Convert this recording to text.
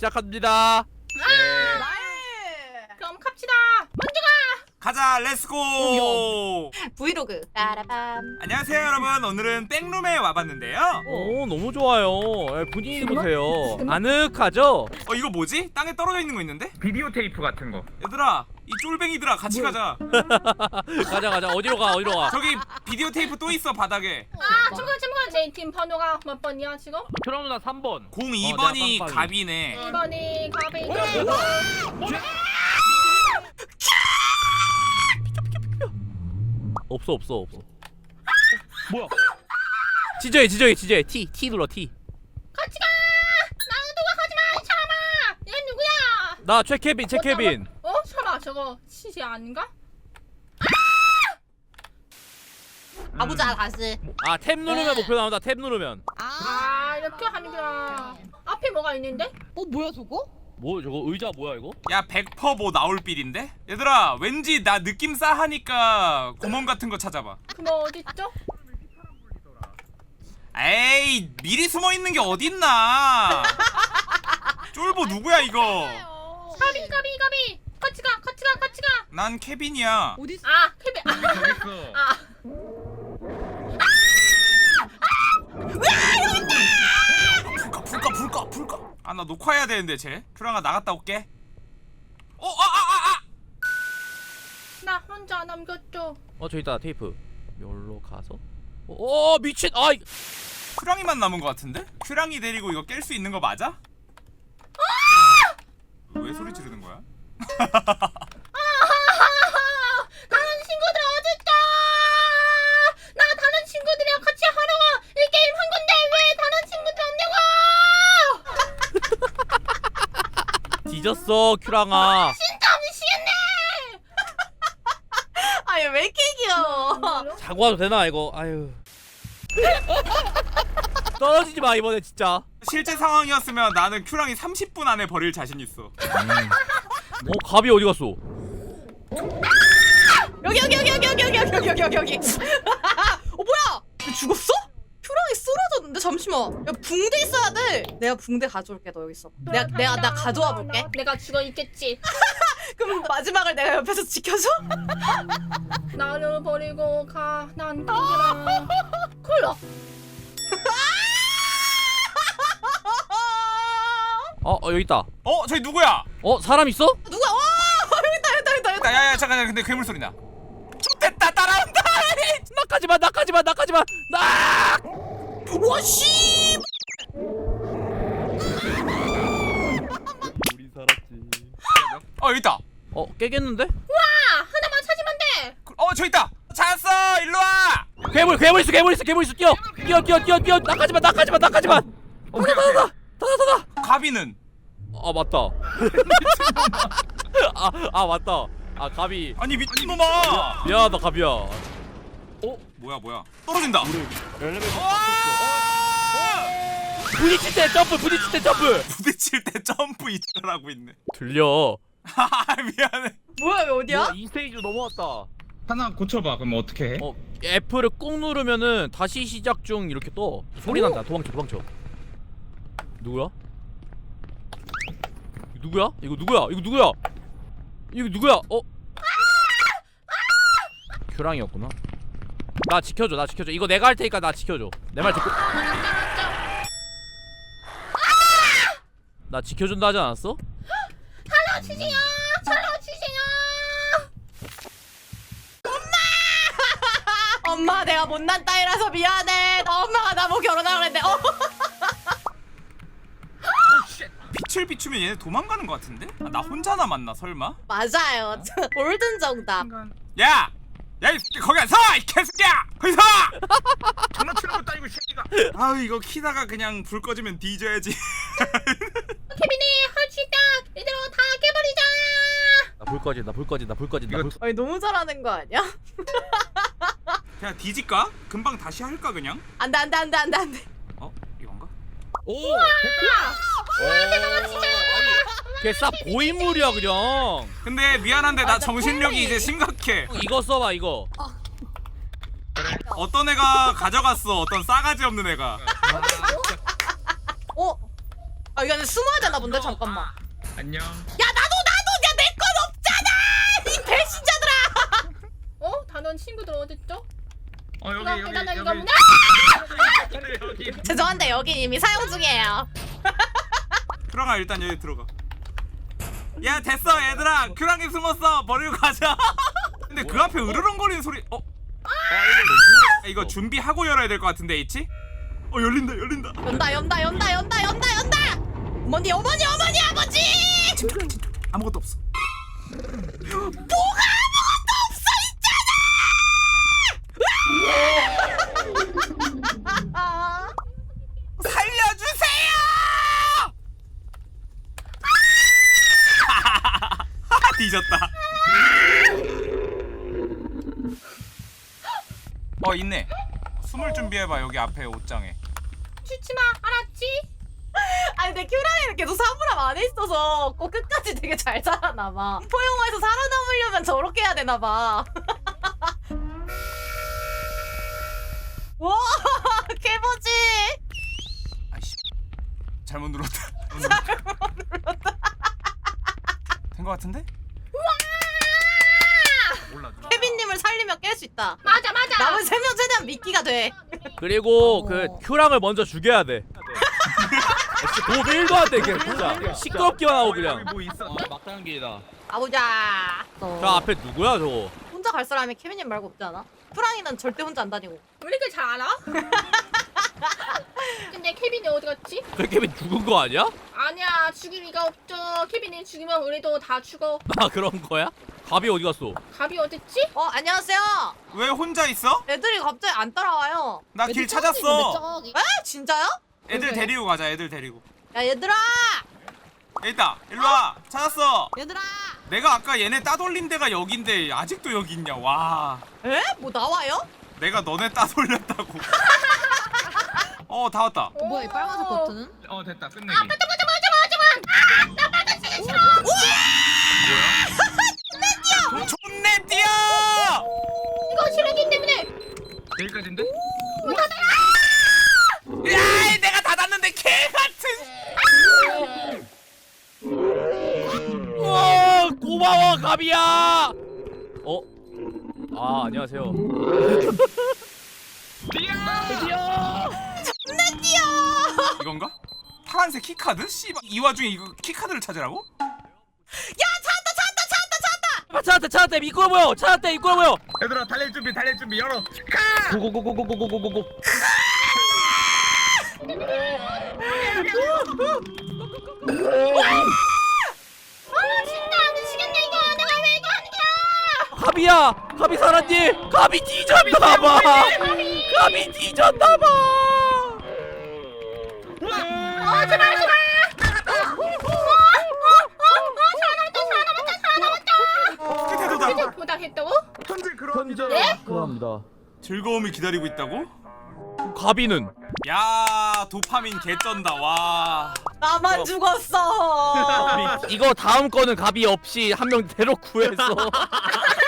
시작합니다 그럼 갑시다. 먼저 가자 렛츠고 브이로그. 따라밤. 안녕하세요 여러분 오늘은 백룸에 와봤는데요 오 너무 좋아요 예, 분위기 보세요 아늑하죠? 어 이거 뭐지? 땅에 떨어져 있는 거 있는데? 비디오 테이프 같은 거. 얘들아 이 쫄뱅이들아 같이 가자 가자 가자 어디로 가 어디로 가 저기 비디오 테이프 또 있어 바닥에 아, 잠깐 잠깐. 제팀 번호가 몇 번이야 지금? 그럼 나 3번 02번이 어. 갑이네 1번이 가비. 없어 없어 없어 뭐야 지저해 지저해 지저해 T T 눌러 T 같이 가. 나 누가 가지 마. 이 사람아. 얘 누구야? 나 최케빈 최케빈 어? 설마 저거 치지 아닌가? 가보자 다시. 아 탭 누르면 목표 나온다 탭 누르면 아 이렇게 하는구나. 앞에 뭐가 있는데? 어 뭐야 저거? 뭐 저거 의자 뭐야 이거? 야 100%뭐 나올 빌인데? 얘들아 왠지 나 느낌 싸하니까 구멍 같은 거 찾아봐 그거 어디 있죠? 에이 미리 숨어 있는 게 어딨나 쫄보 누구야 이거 가비 가비 가비. 같이 가 같이 가 같이 가. 난 케빈이야 어디 있어? 아 케빈. 아. 저기 있어. 아. 불까 불까 불까 불까 아 나 녹화해야 되는데 쟤 큐랑아 나갔다 올게 어? 아 아, 아, 나 혼자 남겼죠. 어 저기 있다 테이프 여기로 가서 어, 어 미친 아 이- 큐랑이만 남은 것 같은데? 큐랑이 데리고 이거 깰 수 있는 거 맞아? 왜 소리 지르는 거야? 다른 친구들 어딨다? 나 다른 친구들이랑 같이 하려고 이 게임 한 건데 왜 다른 친구들 없냐고? 뒤졌어 큐랑아 진짜 미치겠네. 아얘 왜 이렇게 귀여워? 자고 와도 되나 이거 아유 떨어지지 마 이번에 진짜 실제 상황이었으면 나는 큐랑이 30분 안에 버릴 자신 있어 어 갑이 어디 갔어 여기 여기 여기 여기 여기 여기 여기 여기 여기 여기. 어 뭐야? 얘 죽었어? 큐랑이 쓰러졌는데 잠시만. 야 붕대 있어야 돼. 내가 붕대 가져올게 너 여기 있어. 내가 내가 나 가져와 볼게. 내가 죽어 있겠지. 그럼 마지막을 내가 옆에서 지켜줘? 나를 버리고 가. 난 누구라. 콜라. 어, 어 여기 있다 어? 저기 누구야? 어? 사람 있어? 누가? 와! 여기 있다 여기 있다 여기 있다. 여기 있다. 야야야 잠깐 근데 괴물 소리 나. 됐다 따라온다! 나까지 마 나까지 마 나까지 마! 나! 와 씨. 우리 살았지. 어 여기 있다. 어 깨겠는데? 아 하나만 찾으면 돼. 어 저기 있다. 찾았어. 일로 와. 괴물 괴물 있어 괴물 있어 괴물 있어. 뛰어. 뛰어 뛰어 뛰어 뛰어. 나까지 마 나까지 마 나까지 마. 오케이 오케이 다다다다다다다. 가비는 아 맞다. 아, 아 맞다. 아 갑이. 아니 미친놈아! 미안하다 갑이야. 뭐야 뭐야? 떨어진다! 부딪힐 때 점프 부딪힐 때 점프! 부딪힐 때 점프 이탈하고 있네. 들려. 아 미안해. 뭐야 어디야? 이 스테이지 넘어왔다. 하나 고쳐봐. 그럼 어떻게 해? 어 F를 꾹 누르면은 다시 시작 중 이렇게 떠. 소리 난다. 도망쳐 도망쳐. 누구야? 이거 누구야? 이거 누구야? 이거 누구야? 이거 누구야? 어? 큐랑이었구나 나 지켜줘 나 지켜줘 이거 내가 할 테니까 나 지켜줘 내 말 듣고 나 지켜준다 하지 않았어? 치세요. 차려 치세요. 엄마 내가 못난 딸이라서 미안해. 엄마가 나보고 결혼하라 그랬는데. 어. 빛을 비추면 얘네 도망가는 것 같은데? 아, 나 혼자 남았나 설마? 맞아요. 골든 정답. 야! 야, 이 새끼 거기 안 서! 이 개새끼야! 거기 서! 장난치는 것도 아니고 이 새끼가. 아우 이거 키다가 그냥 불 꺼지면 뒤져야지 케빈이 있다. 이대로 다 깨버리자. 나불 꺼진다 불 꺼진다 불 꺼진다 이거 불... 아니 너무 잘하는 거 아니야? 그냥 뒤질까? 금방 다시 할까 그냥? 안돼 안돼 안돼 안돼 안돼. 어? 이건가? 오! 걔싹 고인물이야 그냥 근데 미안한데 나 맞아, 정신력이. 이제 심각해 이거 써봐 이거 어떤 애가 가져갔어 어떤 싸가지 없는 애가 어? 아 이거 숨어야 되나 본데 잠깐만. 야 안녕. 나도 나도 야내건 없잖아. 이 배신자들아. 어? 다른 친구들 어딨죠? 어 여기 나 여기 여기. 여기. 죄송한데 여기 이미 사용 중이에요. 큐랑아 일단 여기 들어가 야 됐어 얘들아 큐랑이 숨었어 버리고 가자 근데 그 앞에 으르렁거리는 소리 어? 야, 이거 준비하고 열어야 될 것 같은데 있지? 어 열린다 열린다 연다 연다 연다 연다 연다 연다. 어머니 어머니 어머니 아버지. 아무것도 없어 숨을 준비해봐 여기 앞에 옷장에. 춤추마 알았지? 아니 근데 큐라이는 계속 사물함 안에 있어서 꼭 끝까지 되게 잘 살아나 봐. 포영화에서 살아남으려면 저렇게 해야 되나 봐. 와 개버지. 아이씨 잘못 눌렀다. 된것 같은데? 몰라. 케빈 님을 살리면 깰 수 있다. 맞아 맞아. 남은 세 명 최대한 미끼가 돼. 그리고 어. 그 큐랑을 먼저 죽여야 돼. 도움 1도 안 돼, 이게 진짜. 시끄럽기만 하고 그냥. 뭐 있어? 막단기다. 가보자. 저 앞에 누구야, 저거? 혼자 갈 사람이 케빈님 말고 없지 않아? 프랑이는 절대 혼자 안 다니고. 왜 이렇게 잘 알아? 근데 케빈이 어디 갔지? 그 케빈 죽은 거 아니야? 아니야 죽일 리가 없죠. 케빈이 죽으면 우리도 다 죽어. 아, 그런 거야? 갑이 어디 갔어? 갑이 어딨지? 어 안녕하세요. 왜 혼자 있어? 애들이 갑자기 안 따라와요. 나 길 찾았어. 에? 진짜요? 애들 데리고 가자. 애들 데리고. 야 얘들아. 있다. 일로 와. 찾았어. 얘들아. 내가 아까 얘네 따돌린 데가 여긴데 아직도 여기 있냐? 와. 에? 뭐 나와요? 내가 너네 따돌렸다고. 어, 다 왔다. 뭐야 이 빨간색 버튼은? 어 됐다 끝내기. 맞아 맞아 맞아 맞아. 아나 빨간색이 싫어. 존내 여기까지인데? 야, 내가 닫았는데 개 같은. 와, 고마워, 갑이야! 어? 아, 안녕하세요. 이건가? 파란색 키카드? 씨발 이 와중에 이거 키카드를 찾으라고? 아, 찾았다, 찾았다, 이꼴 보여! 찾았다, 이꼴 보여! 얘들아 달릴 준비 달릴 준비 열어. 가! 고고고고고고고고고. 아 진짜 안 미치겠네 이거. 내가 왜 이거 하는 거야? 갑이야! 갑이 살았니? 갑이 뒤졌나봐! 갑이 뒤졌나봐! 어 제발 제발. 어떻게 되도다 이제 보답했다고? 현재 그런 그럽니다. 즐거움이 기다리고 있다고? 갑이는? 야 도파민 개쩐다 와 나만 죽었어. 이거 다음 거는 갑이 없이 한명 데려 구해서